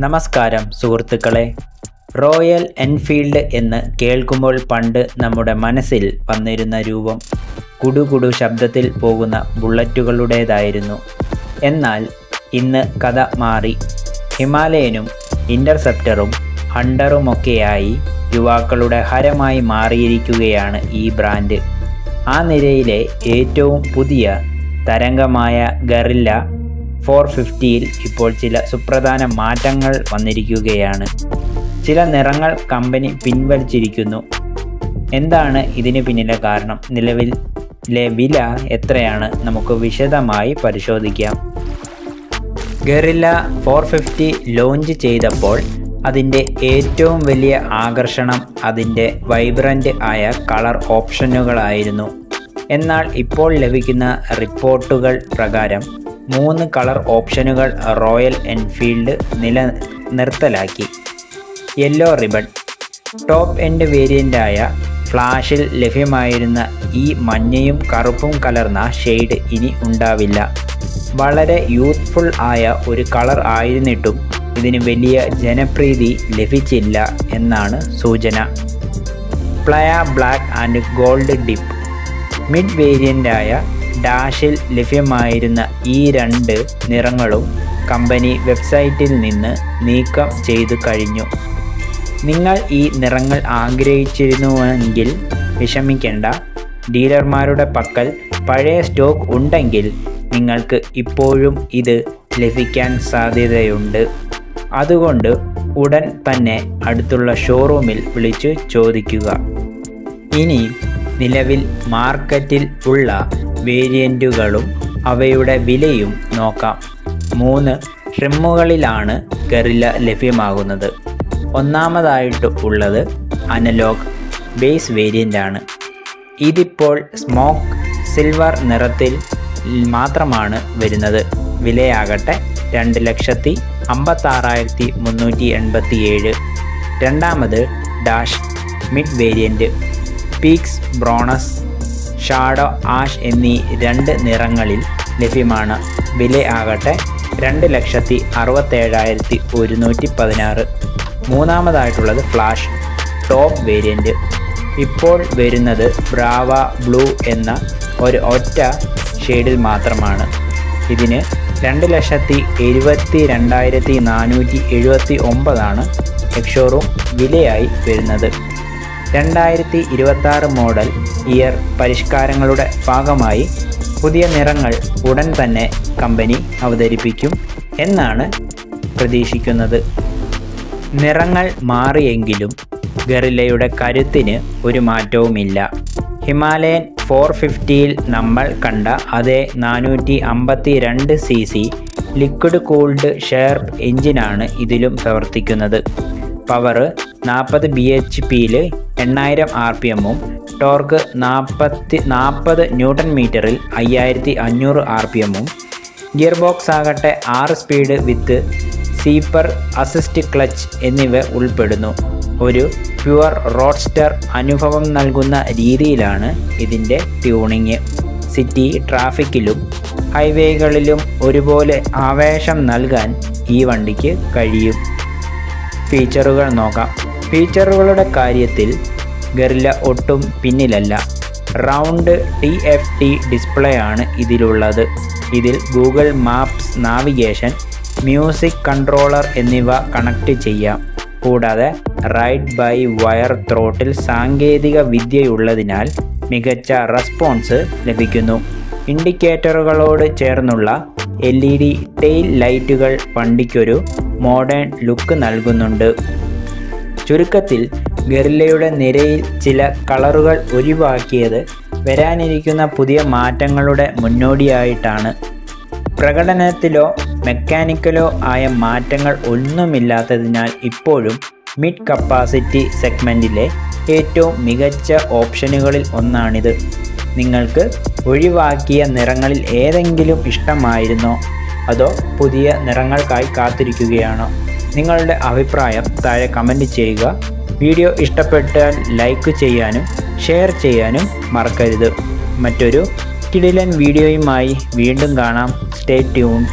നമസ്കാരം സുഹൃത്തുക്കളെ. Royal Enfield എന്ന് കേൾക്കുമ്പോൾ പണ്ട് നമ്മുടെ മനസ്സിൽ വന്നിരുന്ന രൂപം കുടുകുടു ശബ്ദത്തിൽ പോകുന്ന ബുള്ളറ്റുകളുടേതായിരുന്നു. എന്നാൽ ഇന്ന് കഥ മാറി. ഹിമാലയനും ഇന്റർസെപ്റ്ററും ഹണ്ടറുമൊക്കെയായി യുവാക്കളുടെ ഹരമായി മാറിയിരിക്കുകയാണ് ഈ ബ്രാൻഡ്. ആ നിരയിലെ ഏറ്റവും പുതിയ തരംഗമായ ഗറില്ല ഫോർ ഫിഫ്റ്റിയിൽ ഇപ്പോൾ ചില സുപ്രധാന മാറ്റങ്ങൾ വന്നിരിക്കുകയാണ്. ചില നിറങ്ങൾ കമ്പനി പിൻവലിച്ചിരിക്കുന്നു. എന്താണ് ഇതിന് പിന്നിലെ കാരണം? നിലവിലെ വില എത്രയാണ്? നമുക്ക് വിശദമായി പരിശോധിക്കാം. ഗറില്ല ഫോർ ഫിഫ്റ്റി ലോഞ്ച് ചെയ്തപ്പോൾ അതിന്റെ ഏറ്റവും വലിയ ആകർഷണം അതിന്റെ വൈബ്രന്റ് ആയ കളർ ഓപ്ഷനുകളായിരുന്നു. എന്നാൽ ഇപ്പോൾ ലഭിക്കുന്ന റിപ്പോർട്ടുകൾ പ്രകാരം മൂന്ന് കളർ ഓപ്ഷനുകൾ റോയൽ എൻഫീൽഡ് നില നിർത്തലാക്കി. Yellow ribbon. ടോപ്പ് എൻഡ് വേരിയന്റായ ഫ്ലാഷിൽ ലഭ്യമായിരുന്ന ഈ മഞ്ഞയും കറുപ്പും കലർന്ന ഷെയ്ഡ് ഇനി ഉണ്ടാവില്ല. വളരെ യൂത്ത്ഫുൾ ആയ ഒരു കളർ ആയിരുന്നിട്ടും ഇതിന് വലിയ ജനപ്രീതി ലഭിച്ചില്ല എന്നാണ് സൂചന. പ്ലയ black and gold dip. Mid വേരിയന്റായ ഡാഷിൽ ലഭ്യമായിരുന്ന ഈ രണ്ട് നിറങ്ങളും കമ്പനി വെബ്സൈറ്റിൽ നിന്ന് നീക്കം ചെയ്തു കഴിഞ്ഞു. നിങ്ങൾ ഈ നിറങ്ങൾ ആഗ്രഹിച്ചിരുന്നുവെങ്കിൽ വിഷമിക്കേണ്ട. ഡീലർമാരുടെ പക്കൽ പഴയ സ്റ്റോക്ക് ഉണ്ടെങ്കിൽ നിങ്ങൾക്ക് ഇപ്പോഴും ഇത് ലഭിക്കാൻ സാധ്യതയുണ്ട്. അതുകൊണ്ട് ഉടൻ തന്നെ അടുത്തുള്ള ഷോറൂമിൽ വിളിച്ച് ചോദിക്കുക. ഇനി നിലവിൽ മാർക്കറ്റിൽ ഉള്ള വേരിയന്റുകളും അവയുടെ വിലയും നോക്കാം. മൂന്ന് ട്രിമ്മുകളിലാണ് ഗറില്ല ലഭ്യമാകുന്നത്. ഒന്നാമതായിട്ട് ഉള്ളത് അനലോഗ് ബേസ് വേരിയന്റാണ് ഇതിപ്പോൾ സ്മോക്ക് സിൽവർ നിറത്തിൽ മാത്രമാണ് വരുന്നത്. വിലയാകട്ടെ രണ്ട് ലക്ഷത്തി അമ്പത്താറായിരത്തി മുന്നൂറ്റി എൺപത്തി ഏഴ് രണ്ടാമത് dash mid variant peaks bronze shadow ash എന്നീ രണ്ട് നിറങ്ങളിൽ ലഭ്യമാണ്. വില ആകട്ടെ രണ്ട് ലക്ഷത്തി അറുപത്തേഴായിരത്തി ഒരുന്നൂറ്റി പതിനാറ് മൂന്നാമതായിട്ടുള്ളത് ഫ്ലാഷ് ടോപ്പ് വേരിയന്റ് ഇപ്പോൾ വരുന്നത് ബ്രാവ ബ്ലൂ എന്ന ഒരു ഒറ്റ ഷെയ്ഡിൽ മാത്രമാണ്. ഇതിന് രണ്ട് ലക്ഷത്തി എഴുപത്തി രണ്ടായിരത്തി നാനൂറ്റി എഴുപത്തി ഒമ്പതാണ് എക്ഷോറൂം വിലയായി വരുന്നത്. രണ്ടായിരത്തി ഇരുപത്തി മോഡൽ ഇയർ പരിഷ്കാരങ്ങളുടെ ഭാഗമായി പുതിയ നിറങ്ങൾ ഉടൻ തന്നെ കമ്പനി അവതരിപ്പിക്കും എന്നാണ് പ്രതീക്ഷിക്കുന്നത്. നിറങ്ങൾ മാറിയെങ്കിലും ഗറില്ലയുടെ കരുത്തിന് ഒരു മാറ്റവുമില്ല. ഹിമാലയൻ ഫോർ ഫിഫ്റ്റിയിൽ നമ്മൾ കണ്ട അതേ നാനൂറ്റി അമ്പത്തി രണ്ട് സി സി ലിക്വിഡ് കൂൾഡ് ഷെയർ എഞ്ചിനാണ് ഇതിലും പ്രവർത്തിക്കുന്നത്. പവർ നാൽപ്പത് ബി എച്ച് പിയിൽ എണ്ണായിരം ആർ പി എമ്മും ടോർക്ക് നാൽപ്പത്തി നാൽപ്പത് ന്യൂട്ടൺ മീറ്ററിൽ അയ്യായിരത്തി അഞ്ഞൂറ് ആർ പി എമ്മും ഗിയർ ബോക്സ് ആകട്ടെ ആറ് സ്പീഡ് വിത്ത് സീപ്പർ അസിസ്റ്റ് ക്ലച്ച് എന്നിവ ഉൾപ്പെടുന്നു. ഒരു പ്യുവർ റോഡ്സ്റ്റർ അനുഭവം നൽകുന്ന രീതിയിലാണ് ഇതിന്റെ ട്യൂണിങ്. സിറ്റി ട്രാഫിക്കിലും ഹൈവേകളിലും ഒരുപോലെ ആവേശം നൽകാൻ ഈ വണ്ടിക്ക് കഴിയും. ഫീച്ചറുകൾ നോക്കാം. ഫീച്ചറുകളുടെ കാര്യത്തിൽ ഗറില്ല ഒട്ടും പിന്നിലല്ല. Round T F T display ആണ് ഇതിലുള്ളത്. ഇതിൽ Google Maps navigation music controller എന്നിവ കണക്ട് ചെയ്യാം. കൂടാതെ റൈഡ് ബൈ വയർ ത്രോട്ടിൽ സാങ്കേതിക വിദ്യയുള്ളതിനാൽ മികച്ച റെസ്പോൺസ് ലഭിക്കുന്നു. ഇൻഡിക്കേറ്ററുകളോട് ചേർന്നുള്ള എൽ ഇ ഡി ടെയിൽ ലൈറ്റുകൾ വണ്ടിക്കൊരു മോഡേൺ ലുക്ക് നൽകുന്നുണ്ട്. ചുരുക്കത്തിൽ ഗറില്ലയുടെ നിരയിൽ ചില കളറുകൾ ഒഴിവാക്കിയത് വരാനിരിക്കുന്ന പുതിയ മാറ്റങ്ങളുടെ മുന്നോടിയായിട്ടാണ്. പ്രകടനത്തിലോ മെക്കാനിക്കലോ ആയ മാറ്റങ്ങൾ ഒന്നുമില്ലാത്തതിനാൽ ഇപ്പോഴും മിഡ് കപ്പാസിറ്റി സെഗ്മെന്റിലെ ഏറ്റവും മികച്ച ഓപ്ഷനുകളിൽ ഒന്നാണിത്. നിങ്ങൾക്ക് ഒഴിവാക്കിയ നിറങ്ങളിൽ ഏതെങ്കിലും ഇഷ്ടമായിരുന്നോ? അതോ പുതിയ നിറങ്ങൾക്കായി കാത്തിരിക്കുകയാണോ? നിങ്ങളുടെ അഭിപ്രായം താഴെ കമന്റ് ചെയ്യുക. വീഡിയോ ഇഷ്ടപ്പെട്ടാൽ ലൈക്ക് ചെയ്യാനും ഷെയർ ചെയ്യാനും മറക്കരുത്. മറ്റൊരു കിടിലൻ വീഡിയോയുമായി വീണ്ടും കാണാം. Stay tuned